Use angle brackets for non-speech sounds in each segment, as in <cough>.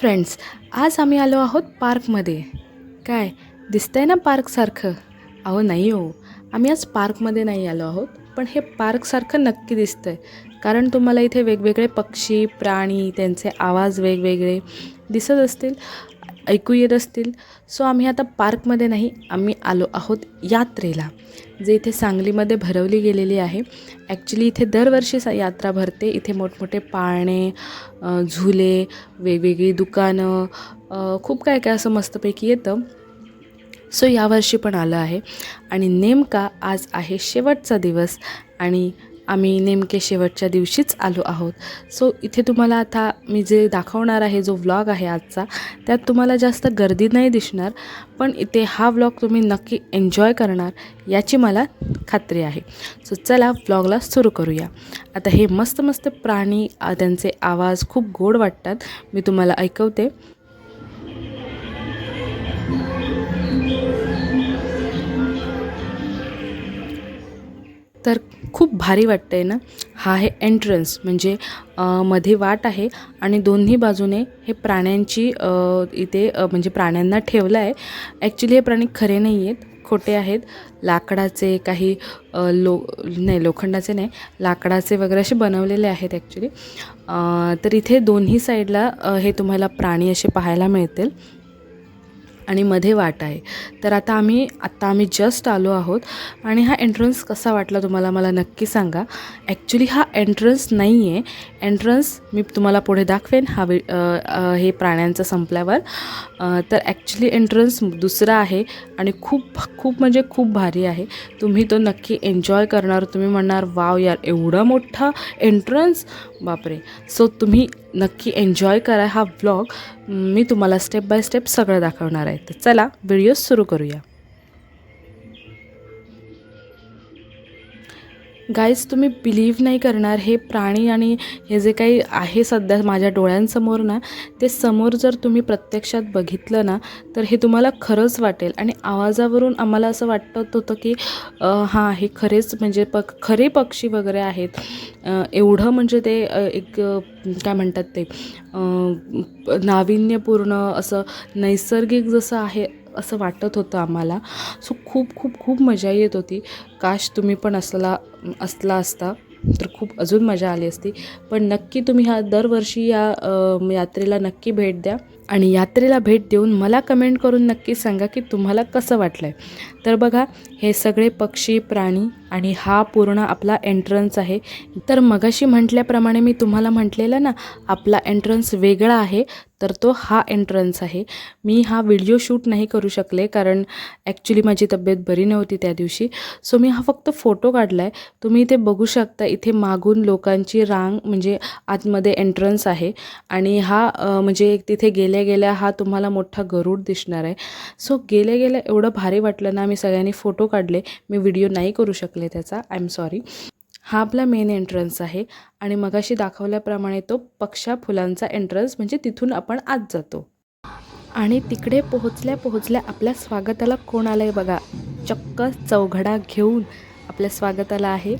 Friends आज आम्ही आलो आहोत पार्कमध्ये. काय दिसतंय ना पार्कसारखं? अहो नाही हो. आम्ही आज पार्कमध्ये नाही आलो आहोत पण हे पार्कसारखं नक्की दिसतंय. कारण तुम्हाला इथे वेगवेगळे पक्षी प्राणी त्यांचे आवाज वेगवेगळे दिसत असतील. ऐकू येत असतील. सो आम्ही आता पार्कमध्ये नाही आम्ही आलो आहोत यात्रेला जे इथे सांगलीमध्ये भरवली गेलेली आहे. ॲक्च्युली इथे दरवर्षी सा यात्रा भरते. इथे मोठमोठे पाळणे झुले वेगवेगळी दुकानं खूप काय काय असं मस्तपैकी येतं. सो यावर्षी पण आलं आहे. आणि नेमका आज आहे शेवटचा दिवस आणि आम्ही नेमके शेवटच्या दिवशीच आलो आहोत. सो इथे तुम्हाला आता मी जे दाखवणार आहे जो व्लॉग आहे आजचा त्यात तुम्हाला जास्त गर्दी नाही दिसणार पण इथे हा व्लॉग तुम्ही नक्की एन्जॉय करणार याची मला खात्री आहे. सो चला व्लॉगला सुरू करूया. आता हे मस्त मस्त प्राणी त्यांचे आवाज खूप गोड वाटतात. मी तुम्हाला ऐकवते. तर खूप भारी वाटतं आहे ना? हा आहे एंट्रन्स म्हणजे मध्ये वाट आहे आणि दोन्ही बाजूने हे प्राण्यांची इथे म्हणजे प्राण्यांना ठेवलं आहे ॲक्च्युली हे प्राणी खरे नाही आहेत खोटे आहेत. लाकडाचे काही लो नाही लोखंडाचे नाही लाकडाचे वगैरे असे बनवलेले आहेत ॲक्च्युली तर इथे दोन्ही साईडला हे तुम्हाला प्राणी असे पाहायला मिळतील. आणि मध्ये वाट आहे. तर आता आम्ही आत्ता आम्ही जस्ट आलो आहोत आणि हा एंट्रन्स कसा वाटला तुम्हाला मला नक्की सांगा. ॲक्च्युली हा एंट्रन्स नाही आहे एंट्रन्स मी तुम्हाला पुढे दाखवेन हा वि हे प्राण्यांचं संपल्यावर. तर ॲक्च्युली एंट्रन्स दुसरा आहे आणि खूप खूप म्हणजे खूप भारी आहे. तुम्ही तो नक्की एन्जॉय करणार. तुम्ही म्हणणार वाव यार एवढा मोठा एंट्रन्स बापरे. सो तुम्ही नक्की एन्जॉय करा हा ब्लॉग मी तुम्हाला स्टेप बाय स्टेप सगळं दाखवणार आहे. तर चला व्हिडिओ सुरू करूया. गाईज तुम्ही बिलीव्ह नाही करणार. हे प्राणी आणि हे जे काही आहे सध्या माझ्या डोळ्यांसमोर ना ते समोर जर तुम्ही प्रत्यक्षात बघितलं ना तर हे तुम्हाला खरंच वाटेल. आणि आवाजावरून आम्हाला असं वाटत होतं की हां हे खरेच म्हणजे पक खरे पक्षी वगैरे आहेत. एवढं म्हणजे ते एक काय म्हणतात ते नाविन्यपूर्ण असं नैसर्गिक जसं आहे असं वाटत होतं आम्हाला. सो खूप खूप खूप मजा येत होती. काश तुम्ही पण असला असला असता तर खूप अजून मजा आली असती. पण नक्की तुम्ही ह्या दरवर्षी या यात्रेला नक्की भेट द्या. आणि यात्रेला भेट देऊन मला कमेंट करून नक्की सांगा की तुम्हाला कसं वाटलं आहे तर बघा हे सगळे पक्षी प्राणी आणि हा पूर्ण आपला एंट्रन्स आहे. तर मगाशी म्हटल्याप्रमाणे मी तुम्हाला म्हटलेलं ना आपला एंट्रन्स वेगळा आहे तर तो हा एंट्रन्स आहे. मी हा व्हिडिओ शूट नाही करू शकले कारण ॲक्च्युली माझी तब्येत बरी नव्हती त्या दिवशी. सो मी हा फक्त फोटो काढला आहे तुम्ही इथे बघू शकता इथे मागून लोकांची रांग म्हणजे आतमध्ये एंट्रन्स आहे. आणि हा म्हणजे एक तिथे गेल्या गेल्या हा तुम्हाला मोठा गरुड दिसणार आहे. सो गेल्या गेल्या एवढं भारी वाटलं ना मी सगळ्यांनी फोटो काढले. मी व्हिडिओ नाही करू शकले त्याचा. आय एम सॉरी हा आपला मेन एंट्रन्स आहे आणि मगाशी दाखवल्याप्रमाणे तो पक्षा फुलांचा एंट्रन्स म्हणजे तिथून आपण आत जातो. आणि तिकडे पोहोचल्या पोहोचल्या आपल्या स्वागताला कोण आलं आहे बघा. चक्क चौघडा घेऊन आपल्या स्वागताला आहे.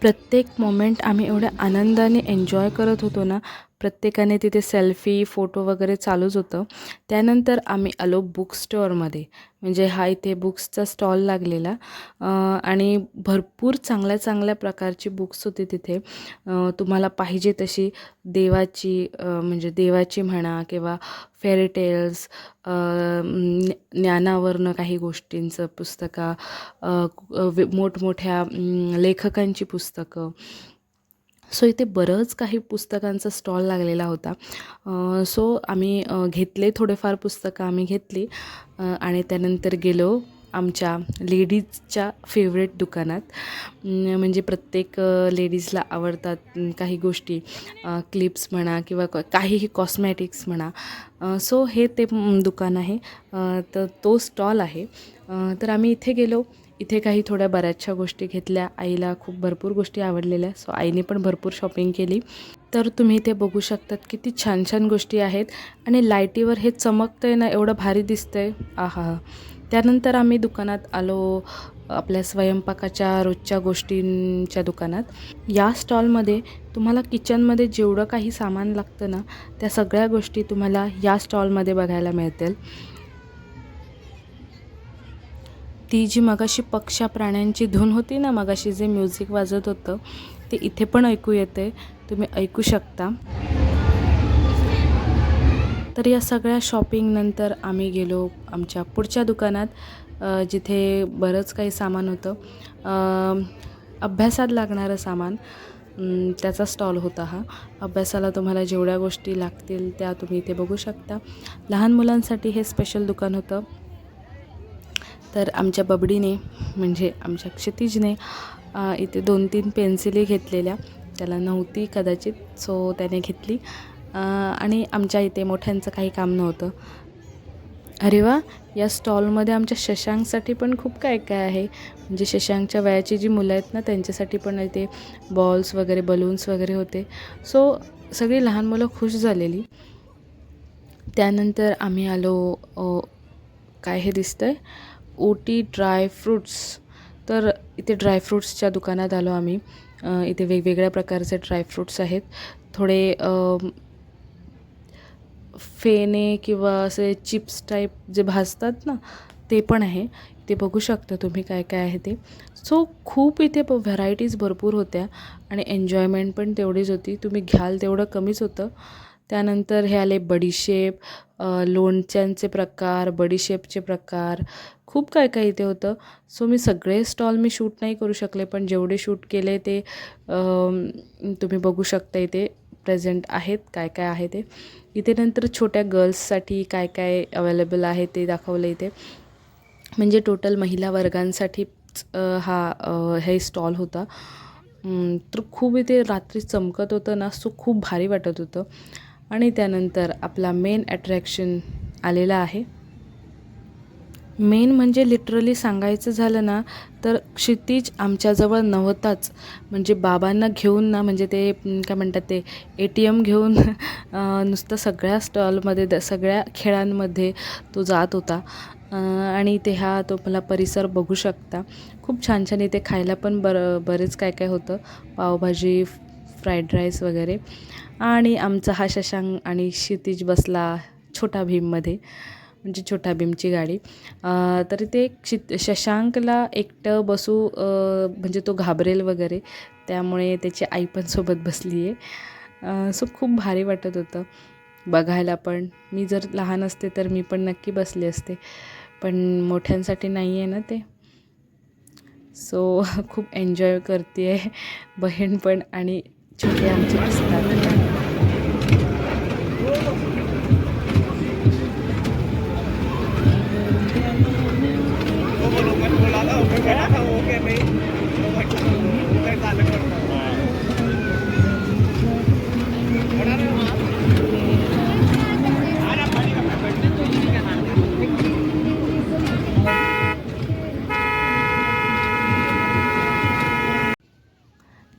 प्रत्येक मोमेंट आम्ही एवढ्या आनंदाने एन्जॉय करत होतो ना प्रत्येकाने तिथे सेल्फी फोटो वगैरे चालूच होतं. त्यानंतर आम्ही आलो बुक स्टोअरमध्ये म्हणजे हा इथे बुक्सचा स्टॉल लागलेला. आणि भरपूर चांगल्या चांगल्या प्रकारची बुक्स होती तिथे. तुम्हाला पाहिजे तशी देवाची म्हणजे देवाची म्हणा किंवा फेरीटेल्स ज्ञानावरनं काही गोष्टींचं पुस्तकं मोठमोठ्या लेखकांची पुस्तकं सो इथे बरंच काही पुस्तकांचा स्टॉल लागलेला होता. सो आम्ही घेतले थोडेफार पुस्तकं आम्ही घेतली. आणि त्यानंतर गेलो आमच्या लेडीजच्या फेवरेट दुकानात. म्हणजे प्रत्येक लेडीजला आवडतात काही गोष्टी क्लिप्स म्हणा किंवा क- काहीही कॉस्मॅटिक्स म्हणा. सो हे ते दुकान आहे. तर तो स्टॉल आहे. तर आम्ही इथे गेलो. इथे काही थोड्या बऱ्याचशा गोष्टी घेतल्या. आईला खूप भरपूर गोष्टी आवडलेल्या. सो आईने पण भरपूर शॉपिंग केली. तर तुम्ही इथे बघू शकतात किती छान छान गोष्टी आहेत. आणि लाईटीवर हे चमकतंय ना एवढं भारी दिसतंय. आहा. त्यानंतर आम्ही दुकानात आलो आपल्या स्वयंपाकाच्या रोजच्या गोष्टींच्या दुकानात. या स्टॉलमध्ये तुम्हाला किचनमध्ये जेवढं काही सामान लागतं ना त्या सगळ्या गोष्टी तुम्हाला या स्टॉलमध्ये बघायला मिळतील. ती जी मगाशी पक्षा प्राण्यांची धून होती ना मगाशी जे म्युझिक वाजत होतं ते इथे पण ऐकू येते तुम्ही ऐकू शकता. तर या सगळ्या शॉपिंगनंतर आम्ही गेलो आमच्या पुढच्या दुकानात जिथे बरंच काही सामान होतं. अभ्यासात लागणारं सामान त्याचा स्टॉल होता हा. अभ्यासाला तुम्हाला जेवढ्या गोष्टी लागतील त्या तुम्ही इथे बघू शकता. लहान मुलांसाठी हे स्पेशल दुकान होतं. तर आमच्या बबडीने म्हणजे आमच्या क्षितिजने इथे दोन तीन पेन्सिली घेतलेल्या. त्याला नव्हती कदाचित सो त्याने घेतली. आणि आमच्या इथे मोठ्यांचं काही काम नव्हतं. अरे वा! या स्टॉलमध्ये आमच्या शशांकसाठी पण खूप काय काय आहे. म्हणजे शशांकच्या वयाची जी मुलं आहेत ना त्यांच्यासाठी पण इथे बॉल्स वगैरे बलून्स वगैरे होते. सो सगळी लहान मुलं खुश झालेली. त्यानंतर आम्ही आलो काय हे दिसतं आहे ओटी ड्रायफ्रूट्स तर इथे ड्रायफ्रूट्सच्या दुकानात आलो आम्ही. इथे वेगवेगळ्या प्रकारचे ड्रायफ्रूट्स आहेत. थोडे फेने किंवा असे चिप्स टाईप जे भाजतात ना ते पण आहे. ते बघू शकता तुम्ही काय काय आहे ते. सो खूप इथे प व्हरायटीज भरपूर होत्या आणि एन्जॉयमेंट पण तेवढीच होती. तुम्ही घ्याल तेवढं कमीच होतं. त्यानंतर हे आले बडीशेप लोणच्यांचे प्रकार बडीशेपचे प्रकार खूप काय काय इथे होतं. सो मी सगळे स्टॉल मी शूट नाही करू शकले पण जेवढे शूट केले ते तुम्ही बघू शकता इथे प्रेझेंट आहेत काय काय आहे ते. इथे नंतर छोट्या गर्ल्ससाठी काय काय अवेलेबल आहे ते दाखवलं इथे. म्हणजे टोटल महिला वर्गांसाठी हा हे स्टॉल होता. तर खूप इथे रात्री चमकत होतं ना सो खूप भारी वाटत होतं. आणि त्यानंतर आपला मेन अट्रॅक्शन आलेला आहे. मेन म्हणजे लिटरली सांगायचं झालं ना तर क्षितिज आमच्याजवळ नव्हताच. म्हणजे बाबांना घेऊन ना म्हणजे ते काय म्हणतात ते ए टी एम घेऊन <laughs> नुसतं सगळ्या स्टॉलमध्ये द सगळ्या खेळांमध्ये तो जात होता. आणि इथे हा तो मला परिसर बघू शकता. खूप छान छान इथे खायला पण बरं बरेच काय काय होतं. पावभाजी फ्राईड राईस वगैरे. आणि आमचा हा शशांक आणि क्षितिज बसला छोटा भीममध्ये. म्हणजे छोटा भीमची गाडी. तरी तर ते क्षित शशांकला एकटं बसू म्हणजे तो घाबरेल वगैरे त्यामुळे त्याची आई पण सोबत बसली आहे सो खूप भारी वाटत होतं. बघायला पण. मी जर लहान असते तर मी पण नक्की बसले असते. पण मोठ्यांसाठी नाही आहे ना ते. सो <laughs> खूप एन्जॉय करते आहे बहीण पण आणि छोटे आमचे असतात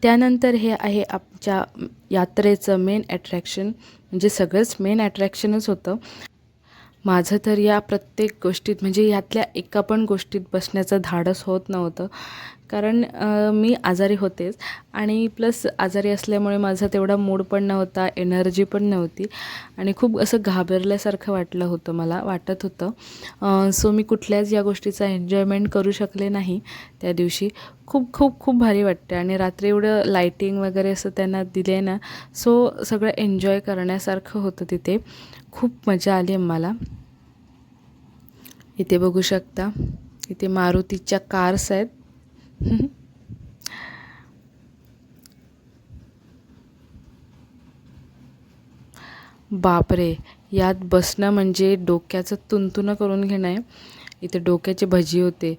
त्यानंतर हे आहे आमच्या यात्रेचं मेन अट्रॅक्शन म्हणजे सगळंच मेन अट्रॅक्शनच होतं. माझं तर या प्रत्येक गोष्टीत म्हणजे यातल्या एका पण गोष्टीत बसण्याचं धाडस होत नव्हतं. कारण मी आजारी होतेच आणि प्लस आजारी असल्यामुळे माझा तेवढा मूड पण नव्हता एनर्जी पण नव्हती आणि खूप असं घाबरल्यासारखं वाटलं होतं मला वाटत होतं. सो मी कुठल्याच या गोष्टीचा एन्जॉयमेंट करू शकले नाही त्या दिवशी. खूप खूप खूप भारी वाटते आणि रात्री एवढं लाईटिंग वगैरे असं त्यांना दिले ना सो सगळं एन्जॉय करण्यासारखं होतं तिथे. खूप मजा आली मला इथे बघू शकता. इथे मारुतीच्या कार्स आहेत. <laughs> बापरे यात बसणं म्हणजे डोक्याचं तुंतुनं करून घेणं आहे. इथे डोक्याची भजी होते.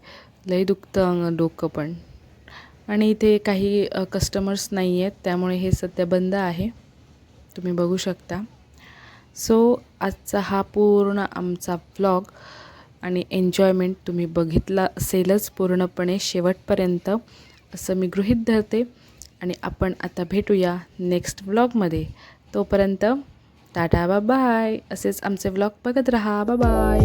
लई दुखतं डोकं पण. आणि इथे काही कस्टमर्स नाही आहेत. त्यामुळे हे सध्या बंद आहे. तुम्ही बघू शकता. सो आजचा हा पूर्ण आमचा व्लॉग आणि एन्जॉयमेंट तुम्ही बघितला असेलच पूर्णपणे शेवटपर्यंत. असं मी गृहीत धरते. आणि आपण आता भेटूया नेक्स्ट व्लॉगमध्ये तोपर्यंत टाटा बा बाय असेच आमचे व्लॉग बघत राहा. बा बाय